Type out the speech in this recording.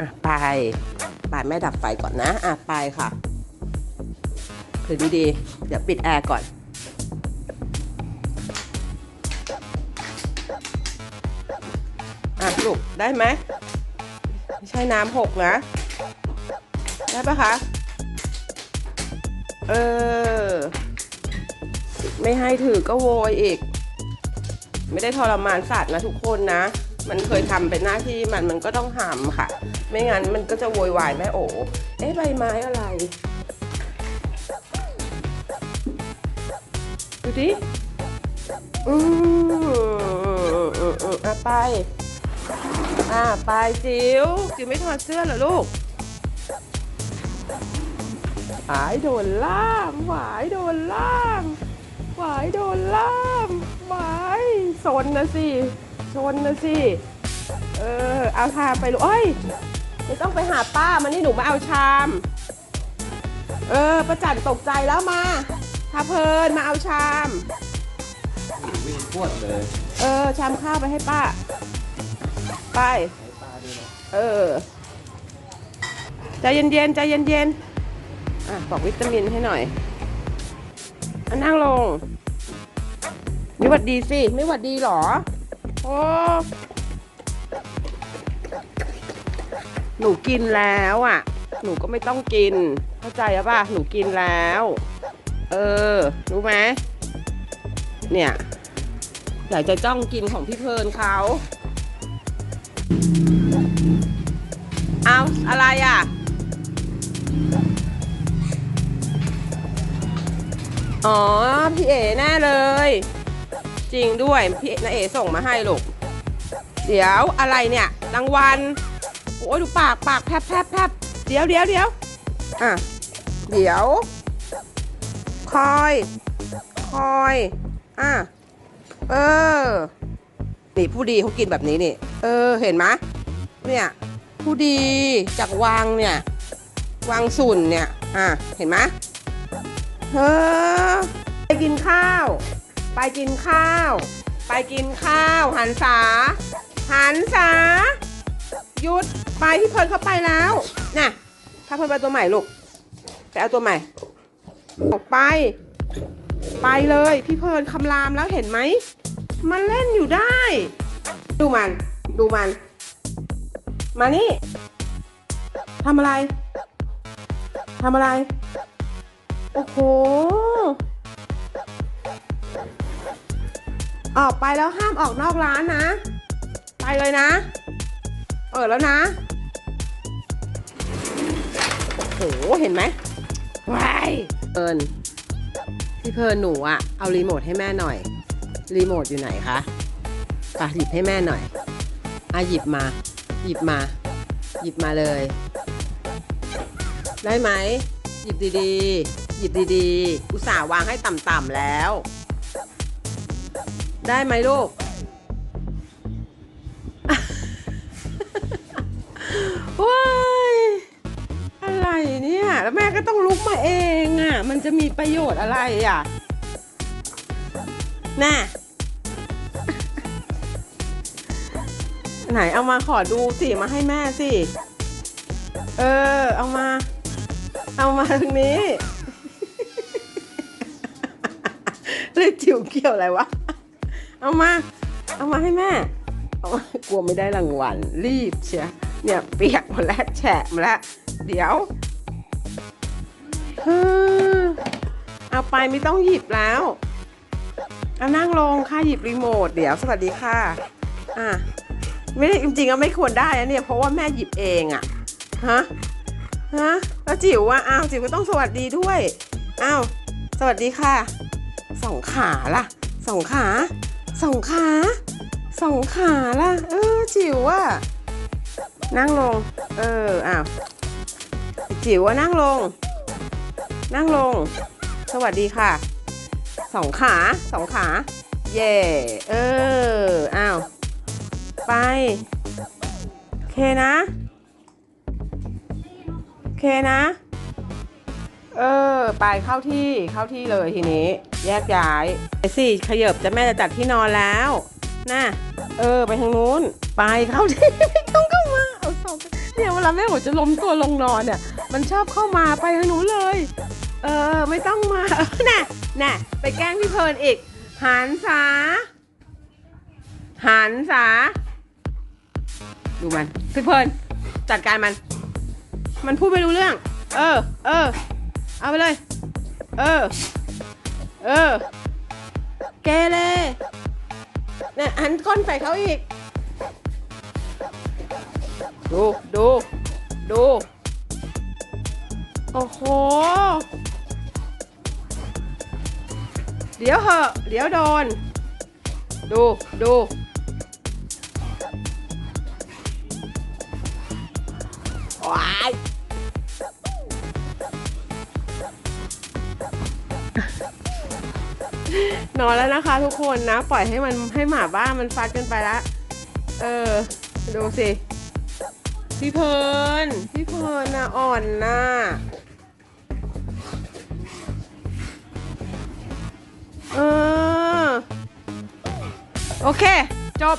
อะไปไปแม่ดับไฟก่อนนะ อะไปค่ะถือดีๆ เดี๋ยวปิดแอร์ก่อน อะลูกได้ไหมไม่ใช่น้ำหกนะ ได้ปะคะ เออ ไม่ให้ถือก็โวยอีก ไม่ได้ทรมานสัตว์นะทุกคนนะ มันเคยทำเป็นหน้าที่มันมันก็ต้องหามค่ะ ไม่งั้นมันก็จะโวยวายแม่โอเอ๊ะใบไม้อะไรดูดิอืมอืมอืมอืมอะไปอะไปจิ๋วจิ๋วไม่ถอดเสื้อเหรอลูกหายโดนล่ามหวายโดนล่ามหวายโดนล่ามหวายชนนะสิ ชนนะสิ เออ เอาทาไปลูกเอ้ยไม่ต้องไปหาป้ามานี่หนูมาเอาชาม เออ ประจันตกใจแล้วมาทาเพลินมาเอาชาม วิ่งพวดเลยเออ ชามข้าวไปให้ป้า ไป ให้ปลาด้วยนะเออ ใจเย็นๆ ใจเย็นๆ อะบอกวิตามินให้หน่อยอันนั่งลง ไม่หวัดดีสิ ไม่หวัดดีหรอ โอ้หนูกินแล้วอะ หนูก็ไม่ต้องกิน เข้าใจอป่ะหนูกินแล้ว เออ รู้ไหมเนี่ยอยากจะจ้องกินของพี่เพลินเขาเอาอะไรอะ อ๋อ พี่เอ๋แน่เลย จริงด้วยพี่นาเอ๋ส่งมาให้ลูก เดี๋ยวอะไรเนี่ยรางวัลโอ้ยดูปากปากแพบแพบแพบเดี๋ยวเดี๋ยวเดี๋ยวอะเดี๋ยว คอย คอย อะเออ นี่ผู้ดีเขากินแบบนี้นี่ เออเห็นไหมเนี่ยผู้ดีจากวังเนี่ย วังสุนเนี่ย อะเห็นไหมเออไปกินข้าว ไปกินข้าว ไปกินข้าว หันษา หันษา หยุด ไปที่เพลินเข้าไปแล้ว น่ะถ้าเพลินไปตัวใหม่ลูก ไปเอาตัวใหม่ ออกไป ไปเลย พี่เพลินคำรามแล้วเห็นไหม มันเล่นอยู่ได้ ดูมัน ดูมัน มานี่ทำอะไรทำอะไร โอ้โห ออกไปแล้วห้ามออกนอกร้านนะ ไปเลยนะ เปิดแล้วนะ โอ้โห เห็นไหมว้ายเอิญพี่เพลินหนูอะเอารีโมทให้แม่หน่อย รีโมทอยู่ไหนคะไปหยิบให้แม่หน่อยอะหยิบมา หยิบมา หยิบมาเลย ได้ไหม หยิบดีๆ หยิบดีๆ อุตส่าห์วางให้ต่ำๆแล้ว ได้ไหมลูก ว้ายอะไรเนี่ย แล้วแม่ก็ต้องลุกมาเองอะ่ะ มันจะมีประโยชน์อะไรอะ่ะ น่ะ ไหนเอามาขอดูสิ มาให้แม่สิ เออ เอามา เอามาทางนี้ เรื่องจิ๋วเกี่ยวอะไรวะ เอามา เอามาให้แม่ เอามากลัวไม่ได้รางวัล รีบเชียเนี่ยเปียกหมดแล้วแฉะหมดแล้ว เดี๋ยวเฮ้อเอาไปไม่ต้องหยิบแล้วเอานั่งลงค่ะหยิบรีโมทเดี๋ยวสวัสดีค่ะ อะไม่ได้จริงๆก็ไม่ควรได้นะเนี่ยเพราะว่าแม่หยิบเองอะฮะฮะแล้วจิ๋วอะอ้าวจิ๋วก็ต้องสวัสดีด้วยอ้าวสวัสดีค่ะสองขาล่ะสองขา สองขาสองขาล่ะ เออ จิ๋วอะนั่งลง เออ อ้าว จิ๋วอะนั่งลง นั่งลง สวัสดีค่ะ สองขาสองขา เย่เออ อ้าว ไป โอเคนะ โอเคนะ เออ ไปเข้าที่เข้าที่เลยทีนี้ แยกย้ายไปสิขยบจะแม่จะจัดที่นอนแล้วน่ะเออ ไปทางนู้น ไปเข้าที่ไม่ต้องเข้ามาเอาสองเนี่ยเวลาแม่โอจะล้มตัวลงนอนเนี่ย มันชอบเข้ามาไปทางนู้นเลย เออ ไม่ต้องมาน่ะน่ะไปแกล้งพี่เพลินอีก หันษาหันษาดูมันพี่เพลินจัดการมัน มันพูดไม่รู้เรื่อง เออ เออ เอาไปเลย เออ เออเกเรเนี่ยหันก้นใส่เขาอีก ดูดูดู โอ้โห เดี๋ยวเหอะเดี๋ยวโดน ดูดูว้าย นอนแล้วนะคะทุกคนนะ ปล่อยให้มันให้หมาบ้ามันฟัดกันไปละ เออ ดูสิ พี่เพลินพี่เพลินนะอ่อนน่ะเออ โอเค จบ